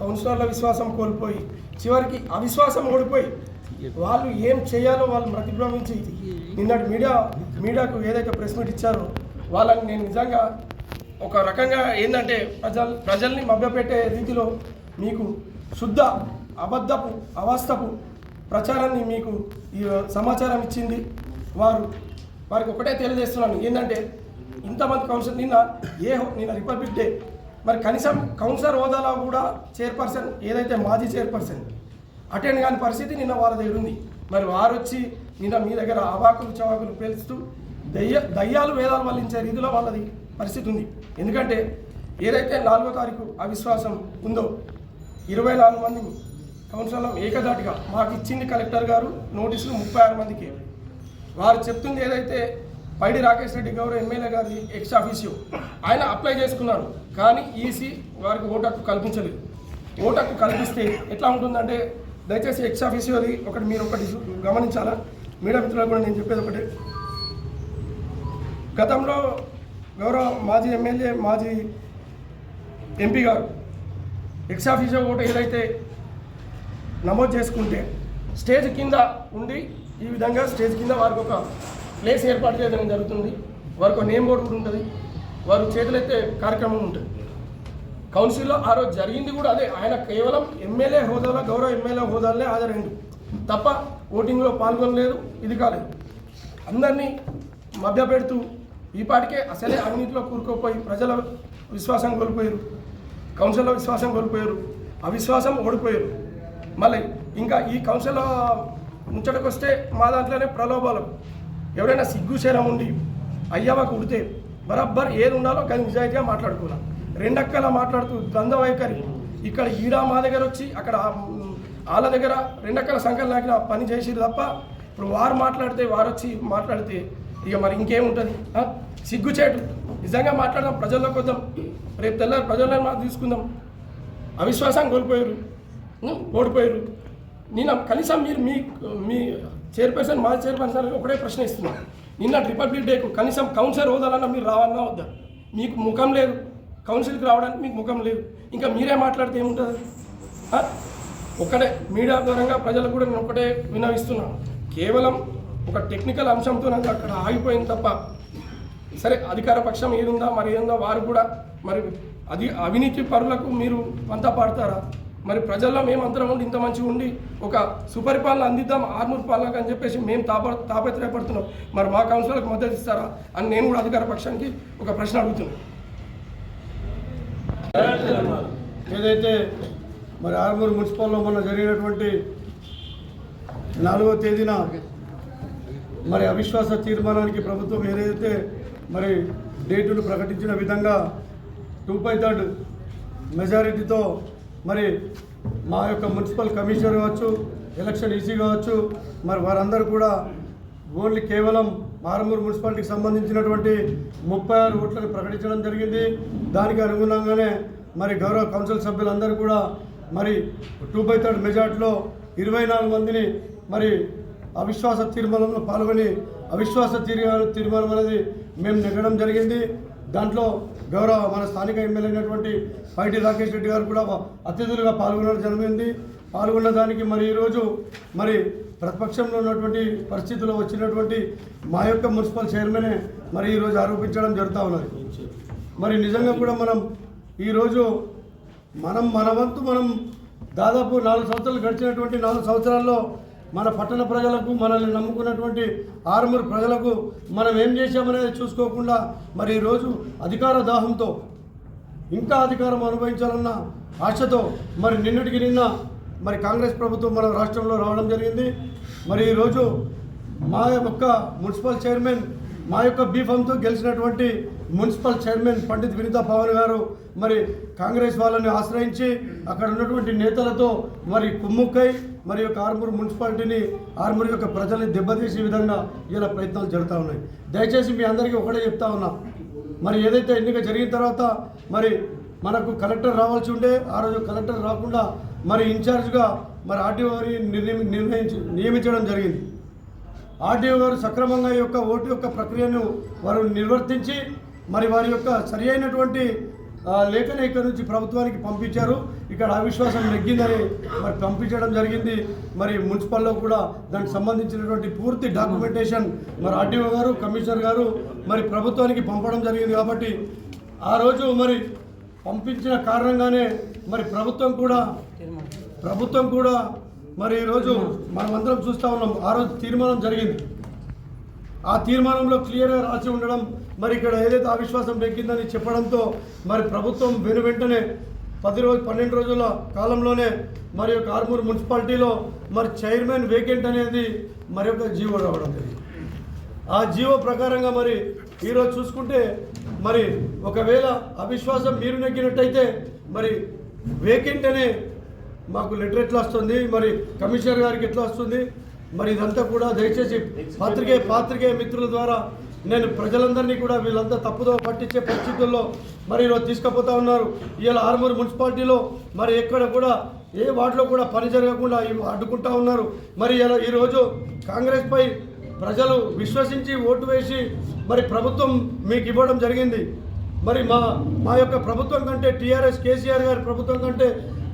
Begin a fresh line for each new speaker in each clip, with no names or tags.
ప్రజల విశ్వాసం కోల్పోయి చివరికి అవిశ్వాసం ఓడిపోయి వాళ్ళు ఏం చేయాలో వాళ్ళు ప్రతిభ్రమించి నిన్నటి మీడియా మీడియాకు ఏదైతే ప్రెస్ మీట్ ఇచ్చారో వాళ్ళని నేను నిజంగా ఒక రకంగా ఏంటంటే ప్రజల్ ప్రజల్ని మభ్యపెట్టే రీతిలో మీకు శుద్ధ అబద్ధపు అవాస్తపు ప్రచారాన్ని మీకు ఈ సమాచారం ఇచ్చింది వారు. వారికి ఒకటే తెలియజేస్తున్నాను ఏంటంటే ఇంతమంది కౌన్సిల్ నిన్న ఏ హో- నిన్న రిపబ్లిక్ డే మరి కనీసం కౌన్సిలర్ హోదాలో కూడా చైర్పర్సన్ ఏదైతే మాజీ చైర్పర్సన్ అటెండ్ కాని పరిస్థితి నిన్న వాళ్ళ దగ్గర ఉంది. మరి వారు వచ్చి నిన్న మీ దగ్గర అవాకులు చవాకులు పేలుస్తూ దయ్య దయ్యాలు వేదాలు వల్లించే రీతిలో వాళ్ళది పరిస్థితి ఉంది. ఎందుకంటే ఏదైతే నాలుగో తారీఖు అవిశ్వాసం ఉందో ఇరవై నాలుగు మంది కౌన్సిలర్లు ఏకదాటిగా మాకు ఇచ్చింది కలెక్టర్ గారు నోటీసులు ముప్పై ఆరు మందికి. వారు చెప్తుంది ఏదైతే పైడి రాకేష్ రెడ్డి గౌరవ ఎమ్మెల్యే గారి ఎక్స్ ఆఫీసియో. ఆయన అప్లై చేసుకున్నారు. కానీ ఈసీ వారికి ఓటు హక్కు కల్పించలేదు. ఓటు హక్కు కల్పిస్తే ఎట్లా ఉంటుందంటే దయచేసి ఎక్స్ ఆఫీసియోది ఒకటి మీరు ఒకటి గమనించాలా? మీడియా మిత్రులకు కూడా నేను చెప్పేది ఒకటి. గతంలో గౌరవ మాజీ ఎమ్మెల్యే మాజీ ఎంపీ గారు ఎక్స్ ఆఫీసియో ఓటు ఏదైతే నమోదు చేసుకుంటే స్టేజ్ కింద ఉండి ఈ విధంగా స్టేజ్ కింద వారికి ఒక ప్లేస్ ఏర్పాటు చేయడం జరుగుతుంది. వారికి ఒక నేమ్ బోర్డు కూడా ఉంటుంది. వారు చేతులైతే కార్యక్రమం ఉంటుంది. కౌన్సిల్లో ఆ రోజు జరిగింది కూడా అదే. ఆయన కేవలం ఎమ్మెల్యే హోదాలో గౌరవ ఎమ్మెల్యే హోదాలనే హాజరైండు. తప్ప ఓటింగ్లో పాల్గొనలేదు. ఇది కాలేదు. అందరినీ మభ్యపెడుతూ ఈపాటికే అసలే అవినీతిలో కూరుకోపోయి ప్రజల విశ్వాసం కోల్పోయారు. కౌన్సిల్లో విశ్వాసం కోల్పోయారు. అవిశ్వాసం ఓడిపోయారు. మళ్ళీ ఇంకా ఈ కౌన్సిల్ ముచ్చటకొస్తే మా దాంట్లోనే ప్రలోభాలు. ఎవరైనా సిగ్గు ఉండి అయ్యవ కుడితే బరబ్బర్ ఏది ఉండాలో కానీ నిజాయితీగా మాట్లాడుకున్నాం రెండక్కల మాట్లాడుతూ ద్వంద్వ వైఖరి ఇక్కడ ఈడ మా దగ్గర వచ్చి అక్కడ వాళ్ళ దగ్గర రెండక్కల సంఖ్యలు నాకిన పని చేసిరు తప్ప ఇప్పుడు వారు మాట్లాడితే వారు వచ్చి మాట్లాడితే ఇక మరి ఇంకేముంటుంది? సిగ్గుచేటు నిజంగా మాట్లాడదాం ప్రజల్లోకి వద్దాం. రేపు తెల్లారి ప్రజల్లో మాకు తీసుకుందాం. అవిశ్వాసం కోల్పోయారు ఓడిపోయారు నేను కనీసం మీరు మీ మీ చైర్పర్సన్ మా చైర్పర్సన్ ఒకటే ప్రశ్న ఇస్తున్నాను నిన్న రిపబ్లిక్ డేకు కనీసం కౌన్సిలర్ హోదాలన్నా మీరు రావాలన్నా వద్దా? మీకు ముఖం లేదు. కౌన్సిల్కి రావడానికి మీకు ముఖం లేదు. ఇంకా మీరే మాట్లాడితే ఏముంటుంది? ఒకటే మీడియా ద్వారంగా ప్రజలకు కూడా నేను ఒకటే వినవిస్తున్నాను కేవలం ఒక టెక్నికల్ అంశంతో నాకు అక్కడ ఆగిపోయింది తప్ప సరే అధికార పక్షం ఏదుందా మరి ఏదుందా వారు కూడా మరి అది అవినీతి పరులకు మీరు వంత పాడతారా? మరి ప్రజల్లో మేమందరం ఉండి ఇంత మంచిగా ఉండి ఒక సుపరిపాలన అందిద్దాం ఆర్మూర్ పాలనకు అని చెప్పేసి మేము తాప తాపత్రయపడుతున్నాం. మరి మా కౌన్సిలర్కి మద్దతు ఇస్తారా అని నేను కూడా అధికార పక్షానికి ఒక ప్రశ్న అడుగుతున్నాను.
ఏదైతే మరి ఆర్మూర్ మున్సిపల్లో మొన్న జరిగినటువంటి నాలుగో తేదీన మరి అవిశ్వాస తీర్మానానికి ప్రభుత్వం ఏదైతే మరి డేటును ప్రకటించిన విధంగా టూ బై థర్డ్ మెజారిటీతో మరి మా యొక్క మున్సిపల్ కమిషనర్ కావచ్చు ఎలక్షన్ ఈసీ కావచ్చు మరి వారందరూ కూడా ఓన్లీ కేవలం మారమూరు మున్సిపాలిటీకి సంబంధించినటువంటి ముప్పై ఆరు ఓట్లను ప్రకటించడం జరిగింది. దానికి అనుగుణంగానే మరి గౌరవ కౌన్సిల్ సభ్యులందరూ కూడా మరి టూ బై థర్డ్ మెజార్టీలో ఇరవై నాలుగు మందిని మరి అవిశ్వాస తీర్మానంలో పాల్గొని అవిశ్వాస తీర్మానం తీర్మానం అనేది మేము నెగ్గడం జరిగింది. దాంట్లో గౌరవ మన స్థానిక ఎమ్మెల్యే అయినటువంటి పైటి రాకేష్ రెడ్డి గారు కూడా అతిథులుగా పాల్గొనడం జరిగింది. పాల్గొన్న దానికి మరి ఈరోజు మరి ప్రతిపక్షంలో ఉన్నటువంటి పరిస్థితుల్లో వచ్చినటువంటి మా యొక్క మున్సిపల్ చైర్మనే మరి ఈరోజు ఆరోపించడం జరుగుతూ ఉన్నది. మరి నిజంగా కూడా మనం ఈరోజు మనం మన వంతు మనం దాదాపు నాలుగు సంవత్సరాలు గడిచినటువంటి నాలుగు సంవత్సరాల్లో మన పట్టణ ప్రజలకు మనల్ని నమ్ముకున్నటువంటి ఆరుమూరు ప్రజలకు మనం ఏం చేశామనేది చూసుకోకుండా మరి ఈరోజు అధికార దాహంతో ఇంకా అధికారం అనుభవించాలన్న ఆశతో మరి నిన్నటికి నిన్న మరి కాంగ్రెస్ ప్రభుత్వం మన రాష్ట్రంలో రావడం జరిగింది. మరి ఈరోజు మా యొక్క మున్సిపల్ చైర్మన్ మా యొక్క బీఫంతో గెలిచినటువంటి మున్సిపల్ చైర్మన్ పండిత్ వినీతా పవన్ గారు మరి కాంగ్రెస్ వాళ్ళని ఆశ్రయించి అక్కడ ఉన్నటువంటి నేతలతో మరి కుమ్ముక్కై మరి యొక్క ఆర్మూరు మున్సిపాలిటీని ఆర్మూరు యొక్క ప్రజల్ని దెబ్బతీసే విధంగా ఇలా ప్రయత్నాలు జరుగుతూ ఉన్నాయి. దయచేసి మీ అందరికీ ఒకటే చెప్తా ఉన్నా. మరి ఏదైతే ఎన్నిక జరిగిన తర్వాత మరి మనకు కలెక్టర్ రావాల్సి ఉండే ఆ రోజు కలెక్టర్ రాకుండా మరి ఇన్ఛార్జ్గా మరి ఆర్టీఓ గారిని నిర్ణయం నిర్ణయించి నియమించడం జరిగింది. ఆర్టీఓ గారు సక్రమంగా యొక్క ఓటు యొక్క ప్రక్రియను వారు నిర్వర్తించి మరి వారి యొక్క సరి అయినటువంటి లేఖను ఇక్కడ నుంచి ప్రభుత్వానికి పంపించారు. ఇక్కడ అవిశ్వాసం నెగ్గిందని మరి పంపించడం జరిగింది. మరి మున్సిపల్లో కూడా దానికి సంబంధించినటువంటి పూర్తి డాక్యుమెంటేషన్ మరి ఆర్టీఓ గారు కమిషనర్ గారు మరి ప్రభుత్వానికి పంపడం జరిగింది కాబట్టి ఆ రోజు మరి పంపించిన కారణంగానే మరి ప్రభుత్వం కూడా ప్రభుత్వం కూడా మరి ఈరోజు మనమందరం చూస్తూ ఉన్నాం. ఆ రోజు తీర్మానం జరిగింది. ఆ తీర్మానంలో క్లియర్గా రాసి ఉండడం మరి ఇక్కడ ఏదైతే అవిశ్వాసం పెంకిందని చెప్పడంతో మరి ప్రభుత్వం వెను వెంటనే పది రోజు పన్నెండు రోజుల కాలంలోనే మరి యొక్క ఆర్మూర్ మున్సిపాలిటీలో మరి చైర్మన్ వేకెంట్ అనేది మరి యొక్క జీవో రావడం జరిగింది. ఆ జీవో ప్రకారంగా మరి ఈరోజు చూసుకుంటే మరి ఒకవేళ అవిశ్వాసం మీరు నెగ్గినట్టయితే మరి వేకెంట్ అనే మాకు లెటర్ ఎట్లా వస్తుంది మరి కమిషనర్ గారికి ఎట్లా వస్తుంది మరి ఇదంతా కూడా దయచేసి పాత్రికే పాత్రికేయ మిత్రుల ద్వారా నేను ప్రజలందరినీ కూడా వీళ్ళంతా తప్పుదో పట్టించే పరిస్థితుల్లో మరి ఈరోజు తీసుకుపోతా ఉన్నారు. ఇవాళ ఆరుమూరు మున్సిపాలిటీలో మరి ఎక్కడ కూడా ఏ వార్డులో కూడా పని జరగకుండా అడ్డుకుంటా ఉన్నారు. మరి ఇలా ఈరోజు కాంగ్రెస్ పై ప్రజలు విశ్వసించి ఓటు వేసి మరి ప్రభుత్వం మీకు ఇవ్వడం జరిగింది. మరి మా మా యొక్క ప్రభుత్వం కంటే టీఆర్ఎస్ కేసీఆర్ గారి ప్రభుత్వం కంటే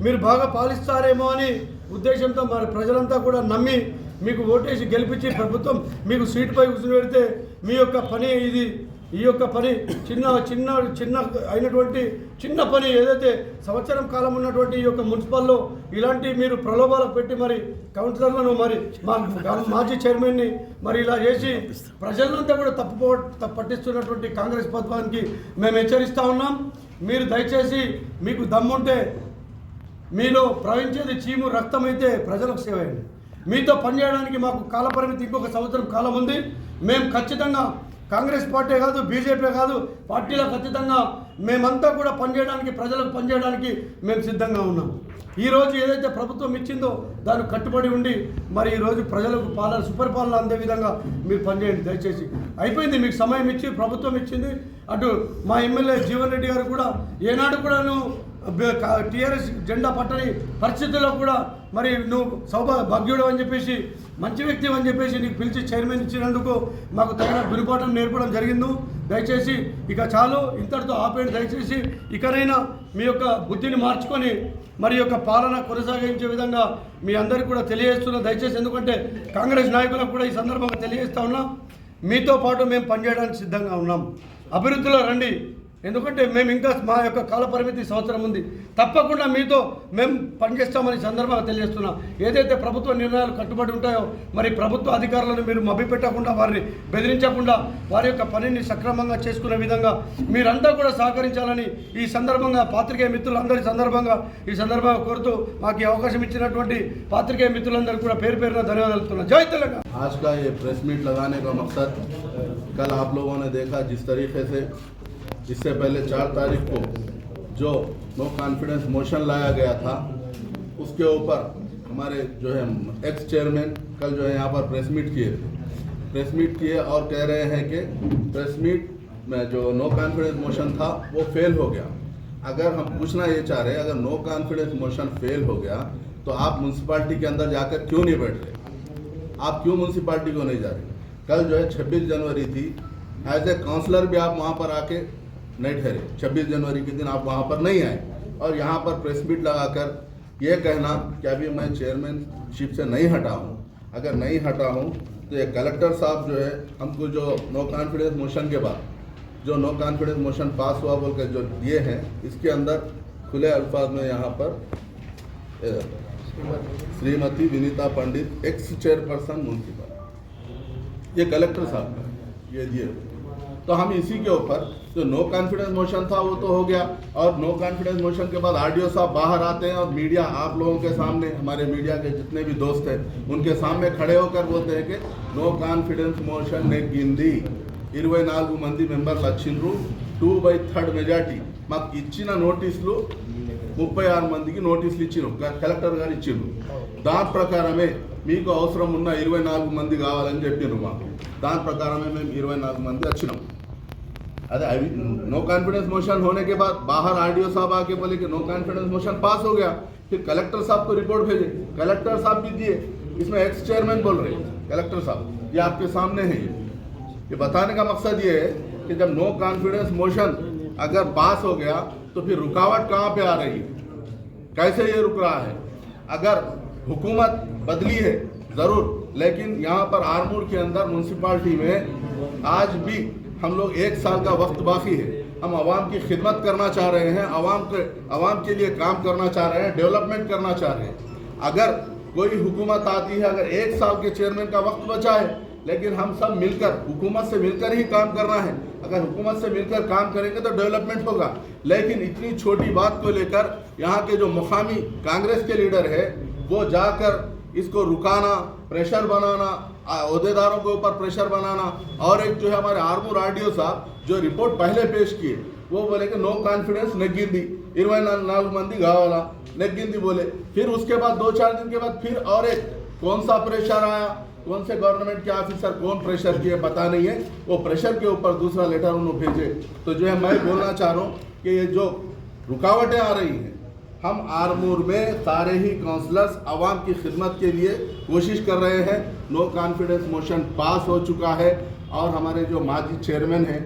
మీరు బాగా పాలిస్తారేమో అని ఉద్దేశంతో మరి ప్రజలంతా కూడా నమ్మి మీకు ఓటేసి గెలిపించి ప్రభుత్వం మీకు సీటుపై కూర్చుని పెడితే మీ యొక్క పని ఇది. ఈ యొక్క పని చిన్న చిన్న చిన్న అయినటువంటి చిన్న పని ఏదైతే సంవత్సరం కాలం ఉన్నటువంటి ఈ యొక్క మున్సిపల్లో ఇలాంటి మీరు ప్రలోభాలు పెట్టి మరి కౌన్సిలర్లను మరి మాజీ చైర్మన్ని మరి ఇలా చేసి ప్రజలంతా కూడా తప్పుపో పట్టిస్తున్నటువంటి కాంగ్రెస్ ప్రభుత్వానికి మేము హెచ్చరిస్తూ ఉన్నాం. మీరు దయచేసి మీకు దమ్ముంటే మీలో ప్రవహించేది చీము రక్తం అయితే ప్రజలకు సేవ అయ్యండి మీతో పనిచేయడానికి మాకు కాలపరిమితి ఇంకొక సంవత్సరం కాలం ఉంది. మేము ఖచ్చితంగా కాంగ్రెస్ పార్టీ కాదు బీజేపీ కాదు పార్టీలో ఖచ్చితంగా మేమంతా కూడా పనిచేయడానికి ప్రజలకు పనిచేయడానికి మేము సిద్ధంగా ఉన్నాం. ఈరోజు ఏదైతే ప్రభుత్వం ఇచ్చిందో దానికి కట్టుబడి ఉండి మరి ఈరోజు ప్రజలకు పాలన సుపరిపాలన అందే విధంగా మీరు పనిచేయండి దయచేసి. అయిపోయింది మీకు సమయం ఇచ్చి ప్రభుత్వం ఇచ్చింది. అటు మా ఎమ్మెల్యే జీవన్ రెడ్డి గారు కూడా ఏనాడు కూడాను టీఆర్ఎస్ జెండా పట్టని పరిస్థితుల్లో కూడా మరి నువ్వు సౌభ భాగ్యుడు అని చెప్పేసి మంచి వ్యక్తి అని చెప్పేసి నీకు పిలిచి చైర్మన్ ఇచ్చినందుకు మాకు తగిన గురిపాఠం నేర్పడం జరిగింది. దయచేసి ఇక చాలు ఇంతటితో ఆపేయండి. దయచేసి ఇకనైనా మీ యొక్క బుద్ధిని మార్చుకొని మరి యొక్క పాలన కొనసాగించే విధంగా మీ అందరికీ కూడా తెలియజేస్తున్నా. దయచేసి ఎందుకంటే కాంగ్రెస్ నాయకులకు కూడా ఈ సందర్భంగా తెలియజేస్తా ఉన్నా మీతో పాటు మేము పనిచేయడానికి సిద్ధంగా ఉన్నాం. అభివృద్ధిలో రండి. ఎందుకంటే మేము ఇంకా మా యొక్క కాల పరిమితి సంవత్సరం ఉంది తప్పకుండా మీతో మేము పనిచేస్తామని సందర్భంగా తెలియజేస్తున్నాం ఏదైతే ప్రభుత్వ నిర్ణయాలు కట్టుబడి ఉంటాయో మరి ప్రభుత్వ అధికారులను మీరు మభ్యపెట్టకుండా వారిని బెదిరించకుండా వారి యొక్క పనిని సక్రమంగా చేసుకునే విధంగా మీరంతా కూడా సహకరించాలని ఈ సందర్భంగా పాత్రికేయ మిత్రులందరి సందర్భంగా ఈ సందర్భంగా కోరుతూ మాకు ఈ అవకాశం ఇచ్చినటువంటి పాత్రికేయ మిత్రులందరికీ కూడా పేరు పేరున ధన్యవాదాలు తెలుపుతున్నాను జై తెలంగాణ
आज का ये प्रेस मीट लगाने का मकसद कल आप लोगों ने देखा जिस तरीके से इससे पहले चार तारीख को जो नो कॉन्फिडेंस मोशन लाया गया था, उसके ऊपर हमारे जो है एक्स चेयरमैन कल जो है यहाँ पर प्रेस मीट किए थे। प्रेस मीट किए और कह रहे हैं कि प्रेस मीट में जो नो कॉन्फिडेंस मोशन था, वो फेल हो गया। अगर हम पूछना ये चाह रहे हैं, अगर नो कॉन्फिडेंस मोशन फेल हो गया तो आप म्यूनसिपाल्टी के अंदर जाकर क्यों नहीं बैठ रहे? आप क्यों म्यूनसिपाल्टी को नहीं जा रहे? कल जो है 26 जनवरी थी। एज ए काउंसलर भी आप वहाँ पर आके नहीं ठहरे 26 जनवरी के दिन आप वहाँ पर नहीं आए। और यहाँ पर प्रेस मीट लगाकर ये कहना कि अभी मैं चेयरमैनशिप से नहीं हटा हूँ। अगर नहीं हटा हूँ तो ये कलेक्टर साहब जो है, हमको जो नो कॉन्फिडेंस मोशन के बाद, जो नो कॉन्फिडेंस मोशन पास हुआ बोल के जो दिए हैं, इसके अंदर खुले अल्फाज में यहाँ पर Shrimati Vinita Pandit, ex chairperson municipal ये कलेक्टर साहब ये दिए तो हम इसी के ऊपर जो नो कॉन्फिडेंस मोशन था वो तो हो गया और नो कॉन्फिडेंस मोशन के बाद आरडीओ साहब बाहर आते हैं और मीडिया आप लोगों के सामने हमारे मीडिया के जितने भी दोस्त हैं उनके सामने खड़े होकर बोलते हैं कि नो కాన్ఫిడెన్స్ మోషన్ నెగ్గింది ఇరవై నాలుగు మంది మెంబర్లు వచ్చిండ్రు టూ బై థర్డ్ మెజార్టీ మాకు ఇచ్చిన నోటీసులు ముప్పై ఆరు మందికి నోటీసులు ఇచ్చిండ్రు క- కలెక్టర్ గారు ఇచ్చిండ్రు దాని ప్రకారమే మీకు అవసరం ఉన్న ఇరవై నాలుగు మంది కావాలని చెప్పిండ్రు మాకు దాని ప్రకారమే మేము ఇరవై నాలుగు మంది వచ్చినాం अरे, अभी नो कॉन्फिडेंस मोशन होने के बाद बाहर आरडीओ साहब आके बोले कि नो कॉन्फिडेंस मोशन पास हो गया। फिर कलेक्टर साहब को रिपोर्ट भेजे। कलेक्टर साहब भी दिए। इसमें एक्स चेयरमैन बोल रहे हैं कलेक्टर साहब। ये आपके सामने है ये। ये बताने का मकसद ये है कि जब नो कॉन्फिडेंस मोशन अगर पास हो गया तो फिर रुकावट कहाँ पे आ रही? कैसे ये रुक रहा है? अगर हुकूमत बदली है, ज़रूर, लेकिन यहाँ पर आरमूर के अंदर म्यूनसिपाल्टी में आज भी हम लोग एक साल का वक्त बाकी है। हम आवाम की खिदमत करना चाह रहे हैं, आवाम के आवाम के लिए काम करना चाह रहे हैं, डेवलपमेंट करना चाह रहे हैं। अगर कोई हुकूमत आती है, अगर एक साल के चेयरमैन का वक्त बचा है, लेकिन हम सब मिलकर, हुकूमत से मिलकर ही काम करना है। अगर हुकूमत से मिलकर काम करेंगे तो डेवलपमेंट होगा। लेकिन इतनी छोटी बात को लेकर यहाँ के जो मुकामी कांग्रेस के लीडर है, वो जाकर इसको रुकाना, प्रेशर बनाना अहदेदारों के ऊपर प्रेशर बनाना और एक जो है हमारे आर्मूर आर साहब, जो रिपोर्ट पहले पेश किए, वो बोले कि नो कॉन्फिडेंस नगिंदी इरवे नाग मंदी गावाला नगिंदी बोले। फिर उसके बाद दो चार दिन के बाद फिर और एक, कौन सा प्रेशर आया? कौन से गवर्नमेंट के ऑफिसर कौन प्रेशर किए, पता नहीं है। वो प्रेशर के ऊपर दूसरा लेटर उन्होंने भेजे। तो जो है मैं बोलना चाह रहा हूँ कि ये जो रुकावटें आ रही हैं, हम आरमूर में सारे ही काउंसलर्स आवाम की खिदमत के लिए कोशिश कर रहे हैं। नो कॉन्फिडेंस मोशन पास हो चुका है। और हमारे जो माजी चेयरमैन हैं,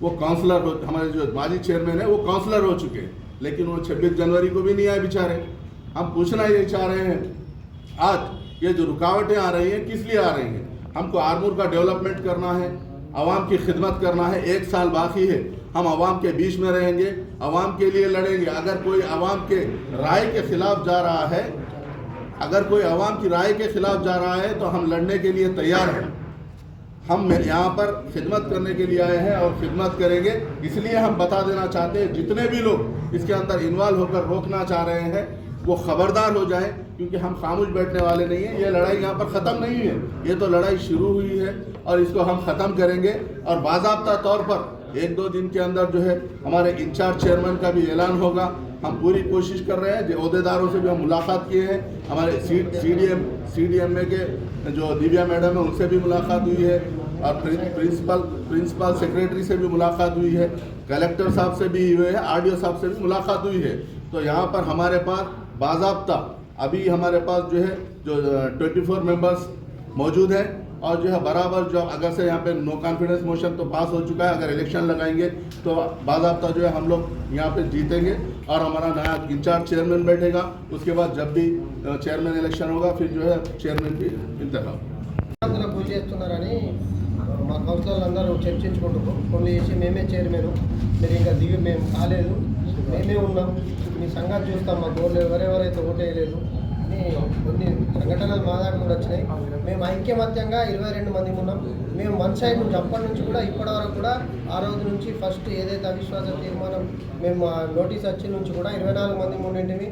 वो काउंसलर हमारे जो माजी चेयरमैन है, वो काउंसलर हो चुके हैं। लेकिन वो 26 जनवरी को भी नहीं आए बेचारे। हम पूछना ये चाह रहे हैं, आज ये जो रुकावटें आ रही हैं, किस लिए आ रही हैं? हमको आरमूर का डेवलपमेंट करना है आवाम की खिदमत करना है, एक साल बाकी है। हम आवाम के बीच में रहेंगे आवाम के लिए लड़ेंगे। अगर कोई आवाम के राय के खिलाफ जा रहा है अगर कोई आवाम की राय के खिलाफ जा रहा है तो हम लड़ने के लिए तैयार हैं। हम यहाँ पर खिदमत करने के लिए आए हैं और खिदमत करेंगे। इसलिए हम बता देना चाहते हैं, जितने भी लोग इसके अंदर इन्वॉल्व होकर रोकना चाह रहे हैं, वो खबरदार हो जाए, क्योंकि हम खामोश बैठने वाले नहीं हैं। ये लड़ाई यहाँ पर ख़त्म नहीं है। ये तो लड़ाई शुरू हुई है और इसको हम ख़त्म करेंगे। और बाबा तौर पर एक दो दिन के अंदर जो है, हमारे इंचार्ज चेयरमैन का भी ऐलान होगा। हम पूरी कोशिश कर रहे हैं, जो अहदेदारों से भी हम मुलाकात किए हैं। हमारे C D M C D M A के जो दिव्या मैडम है, उनसे भी मुलाकात हुई है। और प्रिंसिपल प्रिंसिपल सेक्रेटरी से भी मुलाकात हुई है। कलेक्टर साहब से भी हुए है आर डी ओ साहब से भी मुलाकात हुई है। तो यहाँ पर हमारे पास बाजाबता, अभी हमारे पास जो है, जो ट्वेंटी फोर मेंबर्स मौजूद हैं। और जो है बराबर जो अगर से यहाँ पे नो कॉन्फिडेंस मोशन तो पास हो चुका है अगर इलेक्शन लगाएंगे तो बाजाबता जो है हम लोग यहाँ पे जीतेंगे और हमारा नया इंचार्ज चेयरमैन बैठेगा उसके बाद जब भी चेयरमैन इलेक्शन होगा फिर जो है चेयरमैन की इंतखाब
అందులో పూజ చేస్తున్నారని మా కౌన్సిలర్లు అందరూ చర్చించుకుంటున్నాం కొన్ని చేసి మేమే చైర్మన్ మీరు ఇంకా దిగి మేము కాలేదు మేమే ఉన్నాం మీ సంగతి చూస్తాం మా గోళ్ళు ఎవరెవరైతే ఓటేయలేదు అని కొన్ని సంఘటనలు మా దాకా కూడా వచ్చినాయి. మేము ఐక్యమత్యంగా ఇరవై రెండు మంది ఉన్నాం. మేము వన్ సైడ్ నుంచి అప్పటి నుంచి కూడా ఇప్పటి వరకు కూడా ఆ రోజు నుంచి ఫస్ట్ ఏదైతే అవిశ్వాస తీర్మానం మేము నోటీస్ వచ్చి నుంచి కూడా ఇరవై నాలుగు మంది ఉండింటివి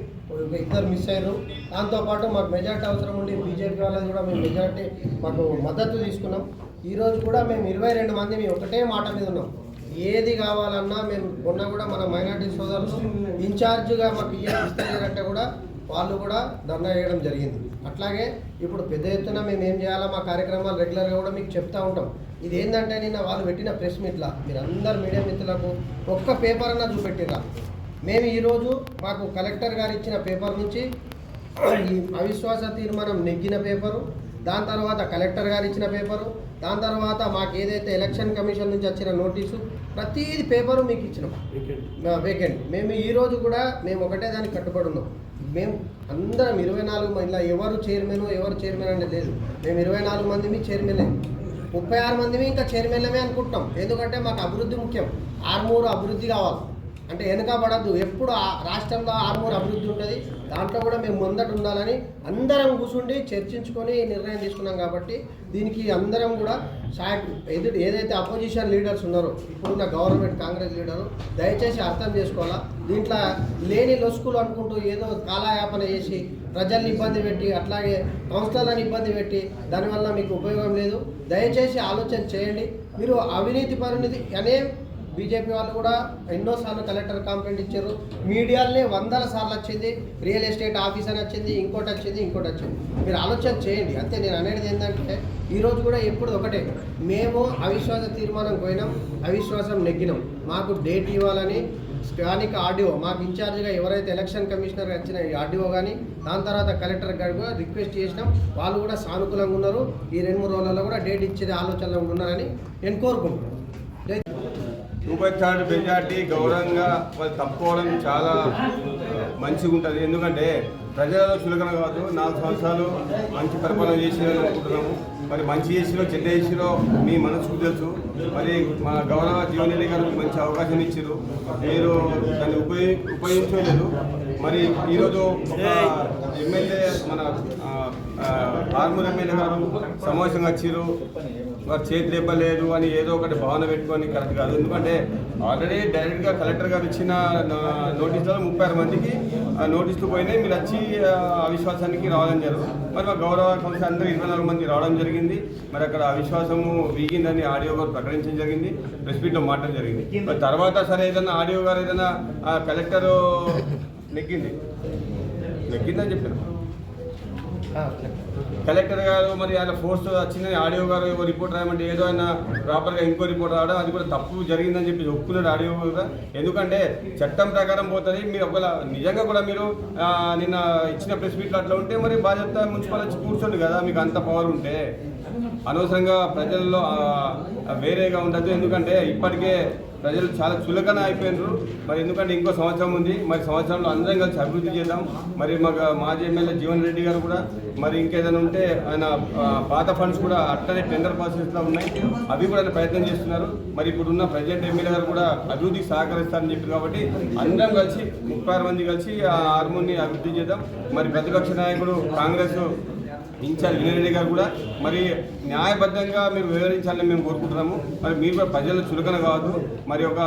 ఇద్దరు మిస్ అయ్యారు. దాంతోపాటు మాకు మెజార్టీ అవసరం ఉండి బీజేపీ వాళ్ళది కూడా మేము మెజార్టీ మాకు మద్దతు తీసుకున్నాం. ఈరోజు కూడా మేము ఇరవై రెండు మంది మేము ఒకటే మాట మీద ఉన్నాం. ఏది కావాలన్నా మేము మొన్న కూడా మన మైనార్టీ సోదరులు ఇన్ఛార్జ్గా మాకు ఇయ్యాలంటే కూడా వాళ్ళు కూడా ధర్నా చేయడం జరిగింది. అట్లాగే ఇప్పుడు పెద్ద ఎత్తున మేము ఏం చేయాలా మా కార్యక్రమాలు రెగ్యులర్గా కూడా మీకు చెప్తా ఉంటాం. ఇది ఏంటంటే నిన్న వాళ్ళు పెట్టిన ప్రెస్ మీట్లా మీరు అందరు మీడియా మిత్రులకు ఒక్క పేపర్ అన్నా చూపెట్టిరా మేము ఈరోజు మాకు కలెక్టర్ గారు ఇచ్చిన పేపర్ నుంచి ఈ అవిశ్వాస తీర్మానం నెగ్గిన పేపరు దాని తర్వాత కలెక్టర్ గారు ఇచ్చిన పేపరు దాని తర్వాత మాకు ఏదైతే ఎలక్షన్ కమిషన్ నుంచి వచ్చిన నోటీసు ప్రతిది పేపరు మీకు ఇచ్చినాం. వేకెంట్ మేము ఈ రోజు కూడా మేము ఒకటే దానికి కట్టుబడి ఉన్నాం. మేము అందరం ఇరవై నాలుగు మంది ఇలా ఎవరు చైర్మన్ ఎవరు చైర్మన్ అనేది లేదు. మేము ఇరవై నాలుగు మంది మీ చైర్మన్ ముప్పై ఆరు మందిమి ఇంకా చైర్మన్లమే అనుకుంటున్నాం ఎందుకంటే మాకు అభివృద్ధి ముఖ్యం. ఆర్మూరు అభివృద్ధి కావాలి. అంటే వెనుకబడద్దు. ఎప్పుడు ఆ రాష్ట్రంలో ఆర్మూరు అభివృద్ధి ఉంటుంది దాంట్లో కూడా మేము ముందట ఉండాలని అందరం కూర్చుండి చర్చించుకొని నిర్ణయం తీసుకున్నాం కాబట్టి దీనికి అందరం కూడా సాయం ఎదుటి ఏదైతే అపోజిషన్ లీడర్స్ ఉన్నారో ఇప్పుడున్న గవర్నమెంట్ కాంగ్రెస్ లీడరు దయచేసి అర్థం చేసుకోవాలా? దీంట్లో లేని లొసుకులు అనుకుంటూ ఏదో కాలయాపన చేసి ప్రజల్ని ఇబ్బంది పెట్టి అట్లాగే సంస్థలను ఇబ్బంది పెట్టి దానివల్ల మీకు ఉపయోగం లేదు. దయచేసి ఆలోచన చేయండి. మీరు అవినీతి పరిణితి అనే బీజేపీ వాళ్ళు కూడా ఎన్నోసార్లు కలెక్టర్ కంప్లైంట్ ఇచ్చారు. మీడియాలనే వందల సార్లు వచ్చింది. రియల్ ఎస్టేట్ ఆఫీస్ అని వచ్చింది ఇంకోటి వచ్చింది ఇంకోటి వచ్చింది. మీరు ఆలోచన చేయండి. అంతే నేను అనేది ఏంటంటే ఈరోజు కూడా ఎప్పుడు ఒకటే. మేము అవిశ్వాస తీర్మానం పోయినాం అవిశ్వాసం నెగ్గినాం. మాకు డేట్ ఇవ్వాలని స్థానిక ఆర్డీఓ మాకు ఇన్ఛార్జ్గా ఎవరైతే ఎలక్షన్ కమిషనర్ వచ్చిన ఈ ఆర్డీఓ కానీ దాని తర్వాత కలెక్టర్ గారు కూడా రిక్వెస్ట్ చేసినాం. వాళ్ళు కూడా సానుకూలంగా ఉన్నారు. ఈ రెండు మూడు రోజులలో కూడా డేట్ ఇచ్చే ఆలోచనలో ఉన్నారని నేను కోరుకుంటున్నాను
థర్డ్ మెజార్టీ గౌరవంగా వాళ్ళు తప్పుకోవడం చాలా మంచిగా ఉంటుంది ఎందుకంటే ప్రజలలో చులకన కాదు నాలుగు సంవత్సరాలు మంచి పరిపాలన చేసి అనుకుంటున్నాము. మరి మంచి చేసిరో చెడ్డ చేసిరో మీ మనసుకు తెలుసు. మరి మా గౌరవ జీవనరెడ్డి గారు మంచి అవకాశం ఇచ్చారు మీరు దాన్ని ఉపయోగి ఉపయోగించలేదు. మరి ఈరోజు ఎమ్మెల్యే మన ఆ, ఆర్మూర్ ఎమ్మెల్యే గారు సమావేశంగా వచ్చారు వారు చేతి లేపలేదు అని ఏదో ఒకటి భావన పెట్టుకొని కరెక్ట్ కాదు. ఎందుకంటే ఆల్రెడీ డైరెక్ట్గా కలెక్టర్ గారు ఇచ్చిన నా- నోటీసులో ముప్పై ఆరు మందికి ఆ నోటీసులు పోయినాయి. మీరు వచ్చి అవిశ్వాసానికి రావడం జరుగుతుంది. మరి మా గౌరవ కౌన్సిల్ అందరూ ఇరవై నాలుగు మంది రావడం జరిగింది. మరి అక్కడ అవిశ్వాసము వీగిందని ఆడియో గారు ప్రకటించడం జరిగింది. ప్రెస్ మీట్లో మాట్లాడడం జరిగింది. మరి తర్వాత సరే ఏదైనా ఆడియో గారు ఏదైనా ఆ కలెక్టర్ నెగ్గింది. నెగ్గిందని చెప్పారు. కలెక్టర్ గారు మరి ఆయన ఫోర్స్ వచ్చిందని ఆడియో గారు ఏవో రిపోర్ట్ రాయమంటే ఏదో ఆయన ప్రాపర్గా ఇంకో రిపోర్ట్ రావడం అది కూడా తప్పు జరిగిందని చెప్పి ఒప్పుకున్నాడు ఆడియో కూడా. ఎందుకంటే చట్టం ప్రకారం పోతుంది మీరు ఒకవేళ నిజంగా కూడా మీరు నిన్న ఇచ్చిన ప్రెస్ మీట్లో అట్లా ఉంటే మరి బాధ్యత మున్సిపల్ వచ్చి కూర్చోండి కదా మీకు అంత పవర్ ఉంటే. అనవసరంగా ప్రజల్లో వేరేగా ఉండదు ఎందుకంటే ఇప్పటికే ప్రజలు చాలా చులకన అయిపోయినారు. మరి ఎందుకంటే ఇంకో సంవత్సరం ఉంది. మరి సంవత్సరంలో అందరం కలిసి అభివృద్ధి చేద్దాం. మరి మాకు మాజీ ఎమ్మెల్యే జీవన్ రెడ్డి గారు కూడా మరి ఇంకేదైనా ఉంటే ఆయన పాత ఫండ్స్ కూడా అట్టనే టెండర్ ప్రాసెస్లో ఉన్నాయి. అవి కూడా ఆయన ప్రయత్నం చేస్తున్నారు. మరి ఇప్పుడున్న ప్రజెంట్ ఎమ్మెల్యే గారు కూడా అభివృద్ధికి సహకరిస్తారని చెప్పారు కాబట్టి అందరం కలిసి ముప్పై మంది కలిసి ఆ హార్మోన్ని అభివృద్ధి చేద్దాం. మరి ప్రతిపక్ష నాయకుడు కాంగ్రెస్ ఇన్ఛార్జ్ వినరెడ్డిగా గారు కూడా మరి న్యాయబద్ధంగా మీరు వివరించాలని మేము కోరుకుంటున్నాము. మరి మీరు కూడా ప్రజలు చులకన కావద్దు. మరి ఒక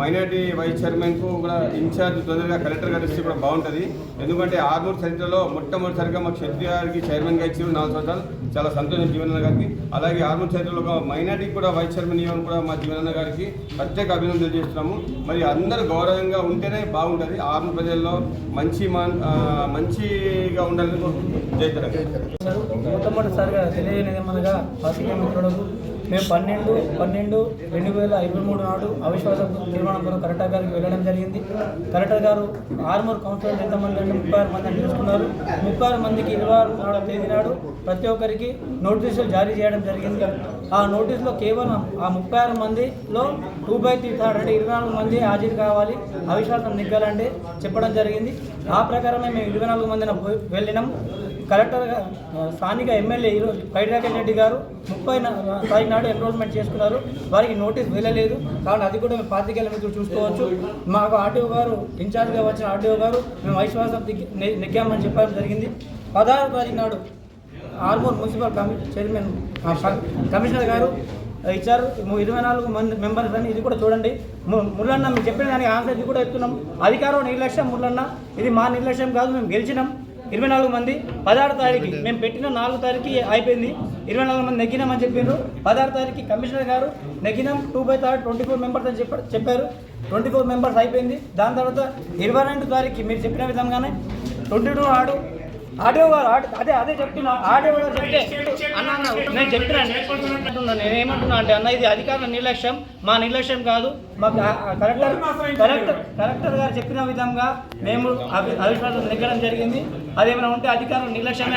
మైనార్టీ వైస్ చైర్మన్కు కూడా ఇన్ఛార్జ్ తొందరగా కలెక్టర్ గారు ఇస్తే కూడా బాగుంటుంది. ఎందుకంటే ఆర్మూర్ చరిత్రలో మొట్టమొదటిసారిగా మా క్షత్రియ గారికి చైర్మన్గా ఇచ్చారు నాలుగు సంవత్సరాలు. చాలా సంతోషం జీవనన్న గారికి. అలాగే ఆర్మూర్ చరిత్రలో ఒక మైనార్టీకి కూడా వైస్ చైర్మన్ ఇవ్వడం కూడా మా జీవనన్న గారికి ప్రత్యేక అభినందనలు చేస్తున్నాము. మరి అందరూ గౌరవంగా ఉంటేనే బాగుంటుంది. ఆర్మూర్ ప్రజల్లో మంచి మంచిగా ఉండాలని కోరుకుంటున్నాం
మొట్టమొదటిసారిగా తెలియనిది ఏమనగా పాతికేయ మిత్రులకు మేము పన్నెండు పన్నెండు రెండు వేల ఇరవై మూడు నాడు అవిశ్వాస తీర్మానం కొరకు కలెక్టర్ గారికి వెళ్ళడం జరిగింది. కలెక్టర్ గారు ఆర్మూర్ కౌన్సిలర్లు ఎంతమంది అంటే ముప్పై ఆరు మంది అని తెలుసుకున్నారు. ముప్పై ఆరు మందికి ఇరవై ఆరు నాడు తేదీ నాడు ప్రతి ఒక్కరికి నోటీసులు జారీ చేయడం జరిగింది. ఆ నోటీసులో కేవలం ఆ ముప్పై ఆరు మందిలో టూ బై త్రీ థర్డ్ అంటే ఇరవై నాలుగు మంది హాజరు కావాలి అవిశ్వాసం నిగ్గాలంటే చెప్పడం జరిగింది. ఆ ప్రకారమే మేము ఇరవై నాలుగు మందిన పోయి- వెళ్ళినాం. కలెక్టర్ స్థానిక ఎమ్మెల్యే ఈరోజు పైడిరాకెట్ రెడ్డి గారు ముప్పై తారీఖు నాడు ఎన్రోల్మెంట్ చేసుకున్నారు. వారికి నోటీస్ వెళ్ళలేదు. కాబట్టి అది కూడా మేము పాతికేళ్ళ మీద చూసుకోవచ్చు. మాకు ఆర్టీఓ గారు ఇన్ఛార్జ్గా వచ్చిన ఆర్టీఓ గారు మేము ఐశ్వాసం నెగ్గామని చెప్పడం జరిగింది. పదహారు తారీఖు నాడు ఆర్మూర్ మున్సిపల్ కమి చైర్మన్ కమిషనర్ గారు ఇచ్చారు. ఇరవై నాలుగు మంది మెంబర్స్ అని ఇది కూడా చూడండి. ము- మురళన్న మీరు చెప్పిన దానికి ఆన్సర్ ఇది కూడా చెప్తున్నాం. అధికారం నిర్లక్ష్యం మురళన్న. ఇది మా నిర్లక్ష్యం కాదు మేము గెలిచినాం. ఇరవై నాలుగు మంది పదహారు తారీఖు మేము పెట్టిన నాలుగు తారీఖు అయిపోయింది. ఇరవై నాలుగు మంది నెగ్గినామని చెప్పిండ్రు పదహారు తారీఖు commissioner garu నెగ్గినాం two by third twenty four members అని చెప్పారు చెప్పారు. ట్వంటీ ఫోర్ మెంబర్స్ అయిపోయింది. దాని తర్వాత ఇరవై రెండు తారీఖు మీరు చెప్పిన విధంగానే ట్వంటీ టూ ఆడు ఆడియో గారు ఆడి- అదే అదే చెప్తున్నా ఆడియో గారు చెప్తే అన్న నేను చెప్తున్నాను నేను ఏమంటున్నా అంటే అన్న ఇది అధికారుల నిర్లక్ష్యం మా నిర్లక్ష్యం కాదు. ఆ కలెక్టర్ కలెక్టర్ కలెక్టర్ గారు చెప్పిన విధంగా మేము అవిశ్వాసం నెగ్గడం జరిగింది. అదేమైనా ఉంటే అధికారులు నిర్లక్ష్యం